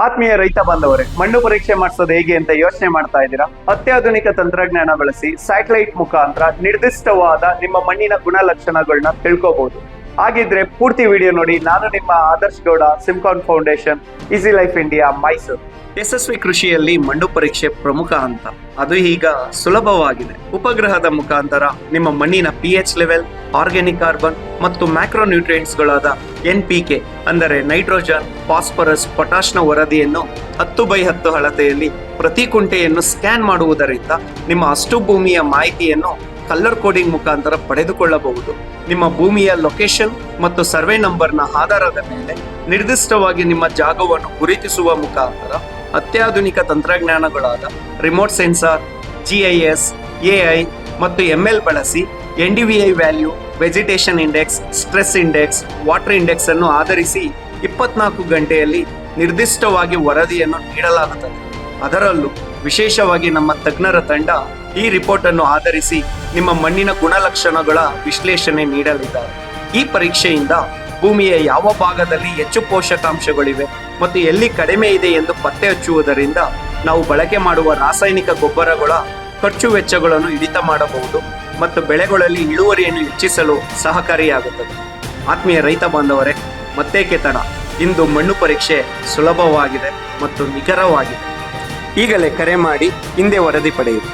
ಆತ್ಮೀಯ ರೈತ ಬಾಂಧವರೇ, ಮಣ್ಣು ಪರೀಕ್ಷೆ ಮಾಡಿಸೋದು ಹೇಗೆ ಅಂತ ಯೋಚನೆ ಮಾಡ್ತಾ ಇದ್ದೀರಾ? ಅತ್ಯಾಧುನಿಕ ತಂತ್ರಜ್ಞಾನ ಬಳಸಿ ಸ್ಯಾಟಲೈಟ್ ಮುಖಾಂತರ ನಿರ್ದಿಷ್ಟವಾದ ನಿಮ್ಮ ಮಣ್ಣಿನ ಗುಣಲಕ್ಷಣಗಳನ್ನ ತಿಳ್ಕೋಬಹುದು ಹಾಗಿದ್ರೆ ಪೂರ್ತಿ ವಿಡಿಯೋ ನೋಡಿ. ನಾನು ನಿಮ್ಮ Adarsh Gowda Simcon foundation easy life India Mysuru ಯಶಸ್ವಿ ಕೃಷಿಯಲ್ಲಿ ಮಣ್ಣು ಪರೀಕ್ಷೆ ಪ್ರಮುಖ ಹಂತ ಅದು ಈಗ ಸುಲಭವಾಗಿದೆ. ಉಪಗ್ರಹದ ಮುಖಾಂತರ ನಿಮ್ಮ ಮಣ್ಣಿನ P H level organic carbon ಮತ್ತು ಮ್ಯಾಕ್ರೋ ಗಳಾದ ಎನ್ ಪಿ ಕೆ ಅಂದರೆ ನೈಟ್ರೋಜನ್ ಫಾಸ್ಫರಸ್ ಪೊಟಾಷ್ನ ವರದಿಯನ್ನು ಹತ್ತು ಬೈ ಹತ್ತು ಅಳತೆಯಲ್ಲಿ ಪ್ರತಿ ಕುಂಟೆಯನ್ನು ಸ್ಕ್ಯಾನ್ ಮಾಡುವುದರಿಂದ ನಿಮ್ಮ ಅಷ್ಟು ಭೂಮಿಯ ಮಾಹಿತಿಯನ್ನು ಕಲರ್ ಕೋಡಿಂಗ್ ಮುಖಾಂತರ ಪಡೆದುಕೊಳ್ಳಬಹುದು. ನಿಮ್ಮ ಭೂಮಿಯ ಲೊಕೇಶನ್ ಮತ್ತು ಸರ್ವೆ ನಂಬರ್ನ ಆಧಾರದ ಮೇಲೆ ನಿರ್ದಿಷ್ಟವಾಗಿ ನಿಮ್ಮ ಜಾಗವನ್ನು ಗುರುತಿಸುವ ಮುಖಾಂತರ ಅತ್ಯಾಧುನಿಕ ತಂತ್ರಜ್ಞಾನಗಳಾದ ರಿಮೋಟ್ ಸೆನ್ಸಾರ್ ಜಿಐಎಸ್ ಎಐ ಮತ್ತು ಎಂಎಲ್ ಬಳಸಿ N D V I value vegetation index stress index water index ಅನ್ನು ಆಧರಿಸಿ ಇಪ್ಪತ್ನಾಲ್ಕು ಗಂಟೆಯಲ್ಲಿ ನಿರ್ದಿಷ್ಟವಾಗಿ ವರದಿಯನ್ನು ನೀಡಲಾಗುತ್ತದೆ. ಅದರಲ್ಲೂ ವಿಶೇಷವಾಗಿ ನಮ್ಮ ತಜ್ಞರ ತಂಡ ಈ ರಿಪೋರ್ಟ್ ಅನ್ನು ಆಧರಿಸಿ ನಿಮ್ಮ ಮಣ್ಣಿನ ಗುಣಲಕ್ಷಣಗಳ ವಿಶ್ಲೇಷಣೆ ನೀಡಲಿದ್ದಾರೆ. ಈ ಪರೀಕ್ಷೆಯಿಂದ ಭೂಮಿಯ ಯಾವ ಭಾಗದಲ್ಲಿ ಹೆಚ್ಚು ಪೋಷಕಾಂಶಗಳಿವೆ ಮತ್ತು ಎಲ್ಲಿ ಕಡಿಮೆ ಇದೆ ಎಂದು ಪತ್ತೆ ಹಚ್ಚುವುದರಿಂದ ನಾವು ಬಳಕೆ ಮಾಡುವ ರಾಸಾಯನಿಕ ಗೊಬ್ಬರಗಳ ಖರ್ಚು ವೆಚ್ಚಗಳನ್ನು ಹಿಡಿತ ಮಾಡಬಹುದು ಮತ್ತು ಬೆಳೆಗಳಲ್ಲಿ ಇಳುವರಿಯನ್ನು ಹೆಚ್ಚಿಸಲು ಸಹಕಾರಿಯಾಗುತ್ತದೆ. ಆತ್ಮೀಯ ರೈತ ಬಾಂಧವರೇ, ಮತ್ತೇಕೆ ತಡ? ಇಂದು ಮಣ್ಣು ಪರೀಕ್ಷೆ ಸುಲಭವಾಗಿದೆ ಮತ್ತು ನಿಖರವಾಗಿದೆ. ಈಗಲೇ ಕರೆ ಮಾಡಿ ಹಿಂದೆ ವರದಿ ಪಡೆಯಿರಿ.